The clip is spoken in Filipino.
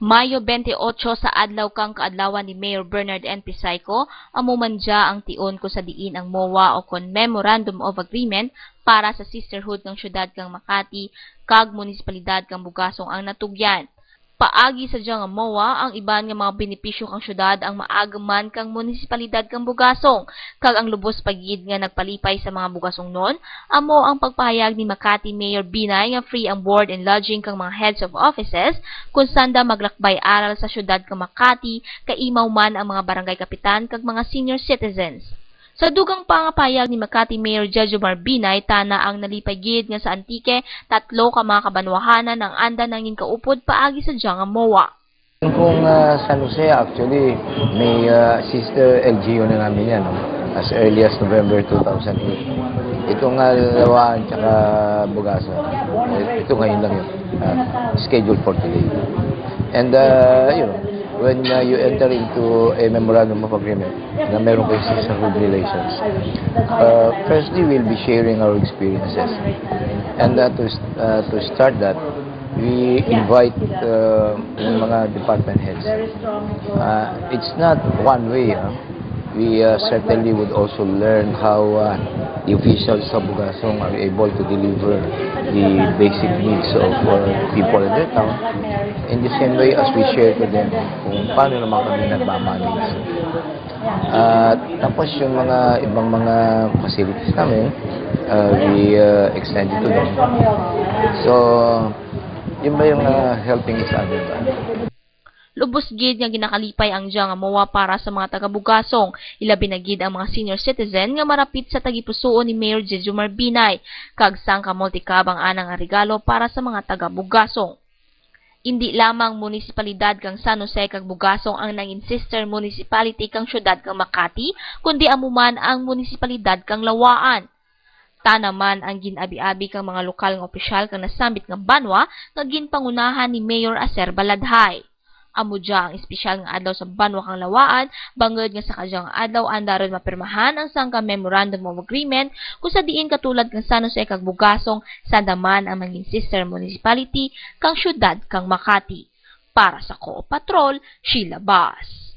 Mayo 28 sa adlaw kang kaadlawan ni Mayor Bernard N. Pisayco, amumandya ang tion ko sa diin ang MOA o kon Memorandum of Agreement para sa sisterhood ng syudad kang Makati kag munisipalidad kang Bugasong ang natugyan. Paagi sa diyang MOA, ang iban nga mga benepisyo kang syudad ang maagaman kang munisipalidad kang Bugasong, kag ang lubos pagid nga nagpalipay sa mga Bugasong non, amo ang pagpahayag ni Makati Mayor Binay nga free ang board and lodging kang mga heads of offices kung sanda maglakbay aral sa syudad kang Makati, kaimaw man ang mga barangay kapitan kag mga senior citizens. Sa dugang pangapayag ni Makati Mayor Jejomar Binay, tana ang nalipay nga sa Antique, tatlo ka mga kabanwahanan ang anda nanging kaupod paagi sa Janga MOA. Kung uh, San Jose, actually, may uh, sister LGU na namin yan, no? as early as November 2008. Ito nga Lawaan tsaka Bugasa. Ito ngayon lang yun. Uh, scheduled for today. And, uh, you know, when uh, you enter into a memorandum of agreement na meron kayo sisterhood relations, uh, firstly, we'll be sharing our experiences. And uh, to, uh, to start that, we invite uh, yung mga department heads. Uh, it's not one way. Huh? We uh, certainly would also learn how uh, the officials sa Bugasong are able to deliver the basic needs of uh, people in their town in the same way as we share to them kung paano naman kami nagmamanage. At tapos yung mga ibang mga facilities namin, uh, we uh, extend to them. So, yun ba yung uh, helping each other? Lubos gid nga ginakalipay ang diyang mowa para sa mga taga-Bugasong. Ilabi na gid ang mga senior citizen nga marapit sa tagipusoon ni Mayor Jejomar Binay. Kag sang ka multicab ang anang regalo para sa mga taga-Bugasong. Hindi lamang munisipalidad kang San Jose kag Bugasong ang nangin sister municipality kang syudad kang Makati, kundi amuman ang munisipalidad kang Lawaan. Tanaman ang ginabi-abi kang mga lokal nga opisyal kang nasambit nga banwa nga ginpangunahan ni Mayor Acer Baladhay. Amudya ang espesyal nga adlaw sa banwa kang lawaan, bangod nga sa kadyang adlaw andaron mapirmahan ang sangka memorandum of agreement kung sa diin katulad kang San Jose kag Bugasong sandaman ang mangin sister municipality kang syudad kang Makati. Para sa Ko Patrol, Sheila Bass.